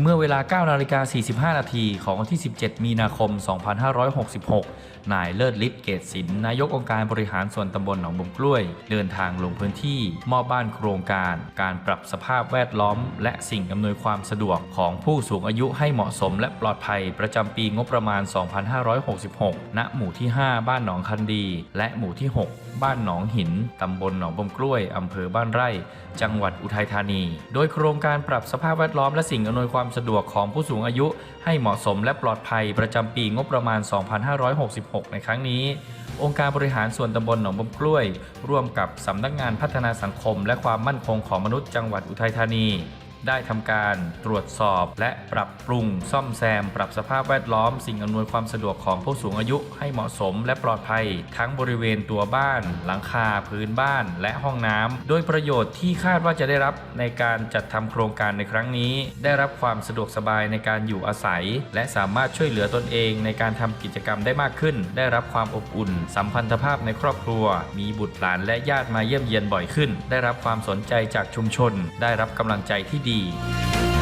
เมื่อเวลา9นาฬิกา45 นาทีของวันที่ 17 มีนาคม 2566 นายเลิศฤทธิ์เกตศิลป์นายกองค์การบริหารส่วนตำบลหนองบุมกล้วย เดินทางลงพื้นที่มอบบ้านโครงการ การปรับสภาพแวดล้อม และสิ่งอำนวยความสะดวกของผู้สูงอายุให้เหมาะสมและปลอดภัยประจำปีงบประมาณ 2566 ณ หมู่ที่ 5 บ้านหนองคันดี และหมู่ที่ 6 บ้านหนองหิน ตำบลหนองบมกล้วยอำเภอบ้านไร่ จังหวัดอุทัยธานี โดยโครงการปรับสภาพแวดล้อมและสิ่งอำนวยความความสะดวกของผู้สูงอายุให้เหมาะสมและปลอดภัยประจำปีงบประมาณ 2566 ในครั้งนี้ องค์การบริหารส่วนตำบลหนองบมกล้วย ร่วมกับสำนักงานพัฒนาสังคม และความมั่นคงของมนุษย์จังหวัดอุทัยธานี ได้ทำการตรวจสอบ และปรับปรุงซ่อมแซม ปรับสภาพแวดล้อม สิ่งอำนวยความสะดวกของผู้สูงอายุให้เหมาะสมและปลอดภัย ทั้งบริเวณตัวบ้าน หลังคาพื้นบ้าน และห้องน้ำโดยประโยชน์ที่คาดว่าจะได้รับในการจัดทำโครงการในครั้งนี้ ได้รับความสะดวกสบายในการอยู่อาศัย และสามารถช่วยเหลือตนเองในการทำกิจกรรมได้มากขึ้น ได้รับความอบอุ่น สัมพันธภาพในครอบครัว มีบุตรหลานและญาติมาเยี่ยมเยียนบ่อยขึ้น ได้รับความสนใจจากชุมชน ได้รับกำลังใจที่ดี第。